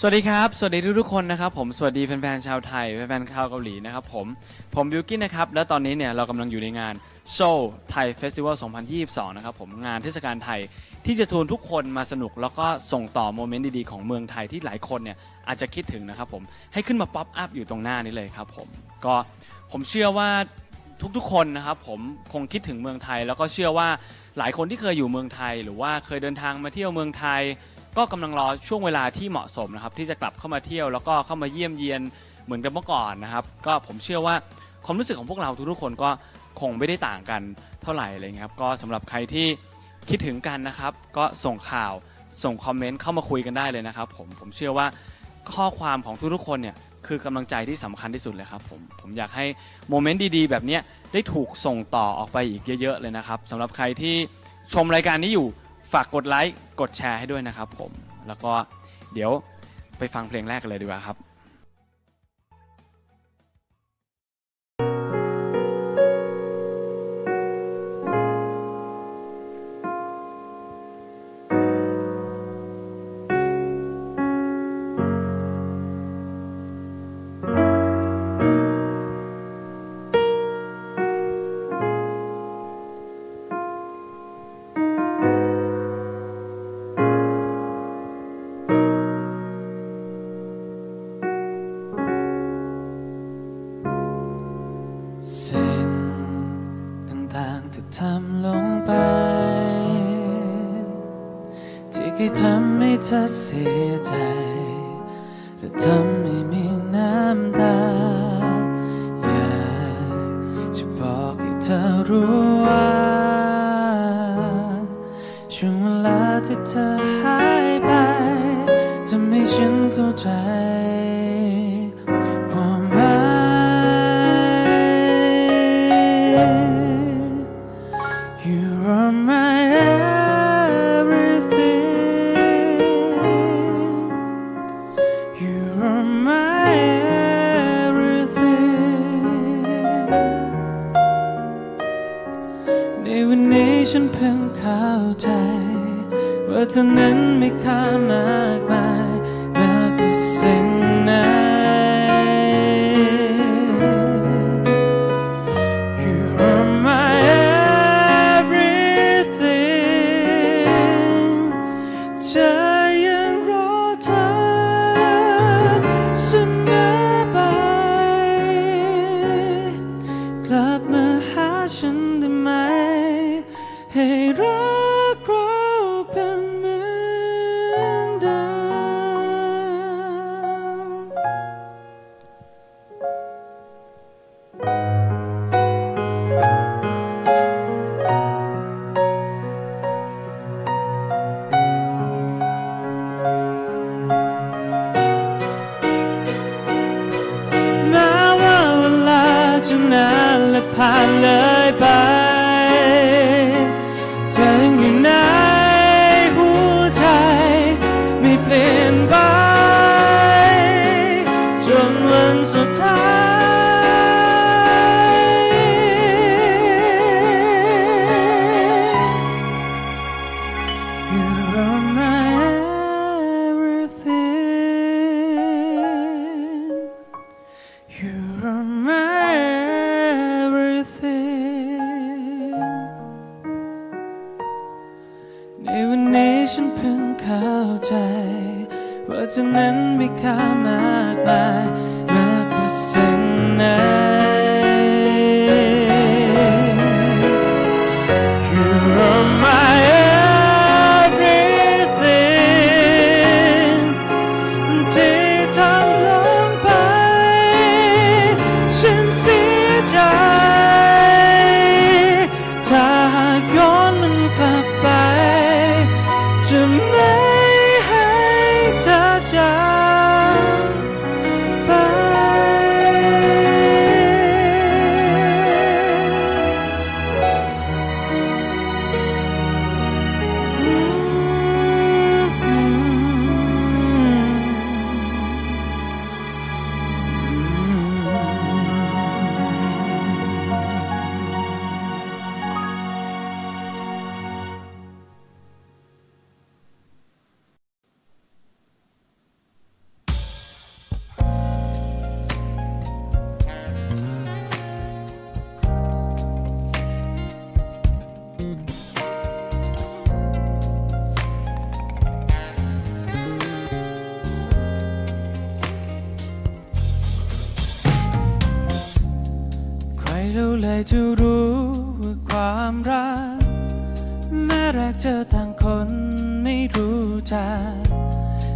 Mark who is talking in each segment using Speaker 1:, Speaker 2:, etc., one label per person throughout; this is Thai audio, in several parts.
Speaker 1: สวัสดีครับ สวัสดีทุกๆคนนะครับผม สวัสดีแฟนๆชาวไทยแฟนๆชาวเกาหลีนะครับผม ผมบิวกินนะครับ และตอนนี้เนี่ยเรากำลังอยู่ในงาน Seoul Thai Festival 2022 นะครับผม งานเทศกาลไทยที่จะชวนทุกคนมาสนุก แล้วก็ส่งต่อโมเมนต์ดีๆ ของเมืองไทยที่หลายคนเนี่ยอาจจะคิดถึงนะครับผม ให้ขึ้นมาป๊อปอัพอยู่ตรงหน้านี้เลยครับผม ก็ผมเชื่อว่าทุกๆ คนนะครับผมคงคิดถึงเมืองไทย แล้วก็เชื่อว่าหลายคนที่เคยอยู่เมืองไทย หรือว่าเคยเดินทางมาเที่ยวเมืองไทย ก็กำลังรอช่วงเวลาที่เหมาะสมนะครับที่จะกลับเข้ามาเที่ยวแล้วก็เข้ามาเยี่ยมเยียนเหมือนกับเมื่อก่อนนะครับ ก็ผมเชื่อว่าความรู้สึกของพวกเราทุกๆคนก็คงไม่ได้ต่างกันเท่าไหร่เงี้ยครับก็สำหรับใครที่คิดถึงกันนะครับ ก็ส่งข่าวส่งคอมเมนต์เข้ามาคุยกันได้เลยนะครับ ผมผมเชื่อว่าข้อความของทุกๆคนเนี่ยคือกำลังใจที่สำคัญที่สุดเลยครับผมผมอยากให้โมเมนต์ดีๆ แบบเนี้ยได้ถูกส่งต่อออกไปอีกเยอะๆเลยนะครับสำหรับใครที่ชมรายการนี้อยู่ ฝากกดไลค์กดแชร์ให้ด้วยนะครับผม แล้วก็เดี๋ยวไปฟังเพลงแรกกันเลยดีกว่าครับ ที่ทำลงไป ที่เคยทำให้เธอเสียใจ และทำให้มีน้ำตา อยากจะบอกให้เธอรู้ว่าช่วงเวลาที่เธอหายไปจะไม่ฉันเข้าใจ นั้ ยจะรู้ว่าความรักแม้แรกเจอต่างคนไม่รู้จัก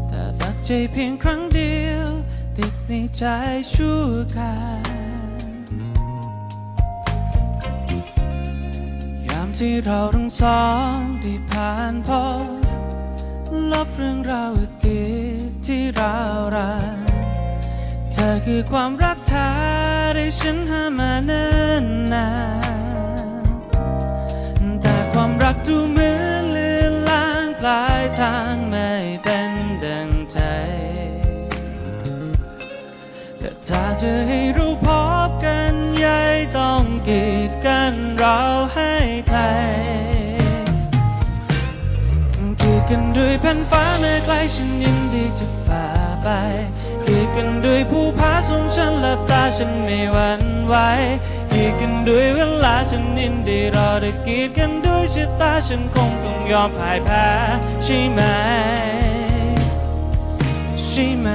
Speaker 1: แต่ปักใจเพียงครั้งเดียว ติดในใจชั่วการยามที่เราทั้งสองได้ผ่านพบลบเรื่องราวอดีตที่เราวรัก เธอคือความรักแท้ที่ฉันหามาเนิ่นนานแต่ความรักดูเหมือนเลือนลางปลายทางไม่เป็นดังใจแต่ถ้าจะให้รู้พบกันใหญ่ต้องกีดกันเราให้ใครกีดกันด้วยแผ่นฟ้าแม้ไกลฉันยินดีจะฝ่าไป กันด้วยผู้พาสูงฉันหลับตาฉันไม่หวั่นไหวกีดกันด้วยเวลาฉันยินดีรอแต่กีดกันด้วยชะตาฉันคงต้องยอมพ่ายแพ้ใช่ไหม ใช่ไหม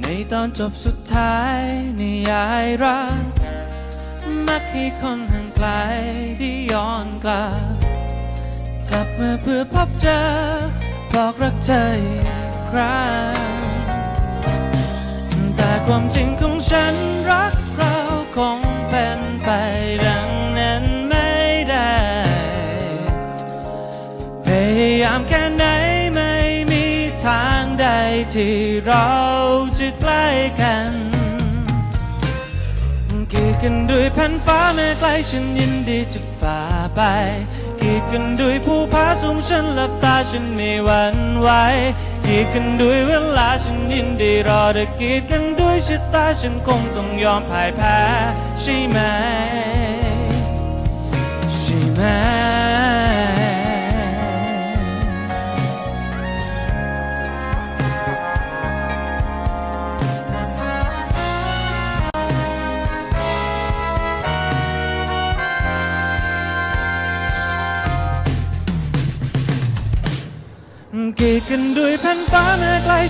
Speaker 1: ในตอนจบสุดท้ายนิยายรักมักให้คนห่างไกลที่ย้อนกลับ กลับมาเพื่อพบเจอ บอกรักเธออีกครั้งแต่ความจริงของฉันรักเราคงเป็นไปดังนั้นไม่ได้ พยายามแค่ไหนไม่มีทางใดที่เราจะใกล้กันกีดกันด้วยแผ่นฟ้าแม้ไกลฉันยินดีจะฝ่าไป กีดกันด้วยผู้พาสูงฉันหลับตาฉันไม่หวั่นไหวกีดกันด้วยเวลาฉันยินดีรอแต่กีดกันด้วยชะตาฉันคงต้องยอมพ่ายแพ้ใช่ไหมใช่ไหม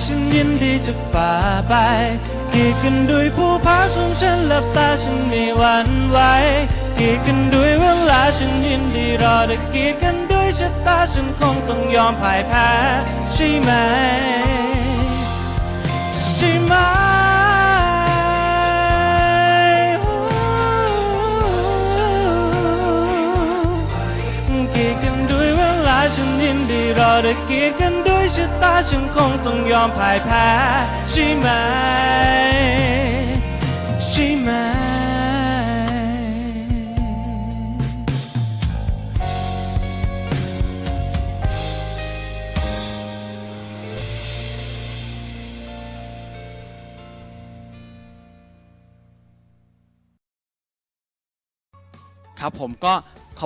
Speaker 1: ฉันยินดีจะฝ่าไปกีดกันด้วยผู้พาสูงฉันหลับตาฉันไม่หวั่นไหวกีดกันด้วยเวลาฉันยินดีรอแต่กีดกันด้วยชะตาฉันคงต้องยอมพ่ายแพ้ใช่ไหมใช่ไหม รอแต่กีดกันด้วยชะตาฉันคงต้องยอมพ่ายแพ้ใช่ไหม ใช่ไหม ครับผมก็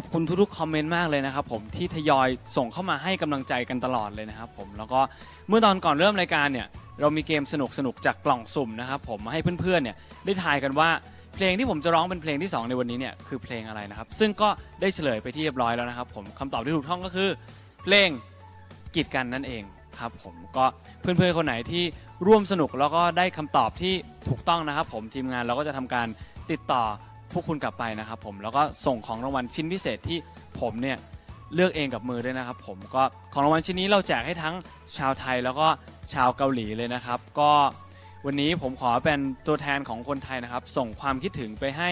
Speaker 1: ขอบคุณทุกๆคอมเมนต์มากเลยนะครับผมที่ทยอยส่งเข้ามาให้กำลังใจกันตลอดเลยนะครับผมแล้วก็เมื่อตอนก่อนเริ่มรายการเนี่ยเรามีเกมสนุกๆจากกล่องสุ่มนะครับผมมาให้เพื่อนๆเนี่ยได้ทายกันว่าเพลงที่ผมจะร้องเป็นเพลงที่2ในวันนี้เนี่ยคือเพลงอะไรนะครับซึ่งก็ได้เฉลยไปที่เรียบร้อยแล้วนะครับผมคำตอบที่ถูกต้องก็คือ เพลง กีดกันนั่นเองครับผมก็เพื่อนๆคนไหนที่ร่วมสนุกแล้วก็ได้คำตอบที่ถูกต้องนะครับ ผมทีมงานเราก็จะทำการติดต่อ พวกคุณกลับไปนะครับผมแล้วก็ส่งของรางวัลชิ้นพิเศษที่ผมเนี่ยเลือกเองกับมือด้วยนะครับผมก็ของรางวัลชิ้นนี้เราแจกให้ทั้งชาวไทยแล้วก็ชาวเกาหลีเลยนะครับ ก็วันนี้ผมขอเป็นตัวแทนของคนไทยนะครับ ส่งความคิดถึงไปให้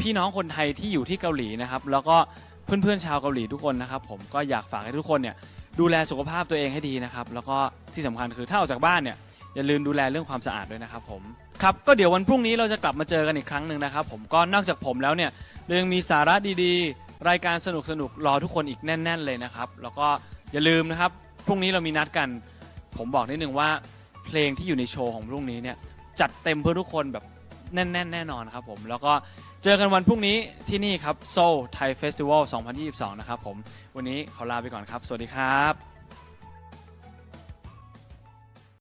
Speaker 1: พี่น้องคนไทยที่อยู่ที่เกาหลีนะครับ แล้วก็เพื่อนๆชาวเกาหลีทุกคนนะครับ ผมก็อยากฝากให้ทุกคนเนี่ยดูแลสุขภาพตัวเองให้ดีนะครับ แล้วก็ที่สำคัญคือถ้าออกจากบ้านเนี่ยอย่าลืมดูแลเรื่องความสะอาดด้วยนะครับผม ครับก็เดี๋ยววันพรุ่งนี้เราจะกลับมาเจอกันอีกครั้งหนึ่งนะครับผมก็นอกจากผมแล้วเนี่ยเรายังมีสาระดีๆ รายการสนุกๆรอทุกคนอีกแน่น ๆ เลยนะครับ แล้วก็อย่าลืมนะครับพรุ่งนี้เรามีนัดกัน ผมบอกนิดนึงว่าเพลงที่อยู่ในโชว์ของพรุ่งนี้เนี่ยจัดเต็มเพื่อทุกคนแบบแน่น ๆ แน่นอนครับผมแล้วก็เจอกันวันพรุ่งนี้ที่นี่ครับโซ Thai Festival 2022 นะครับผมวันนี้ขอลาไปก่อนครับ สวัสดีครับ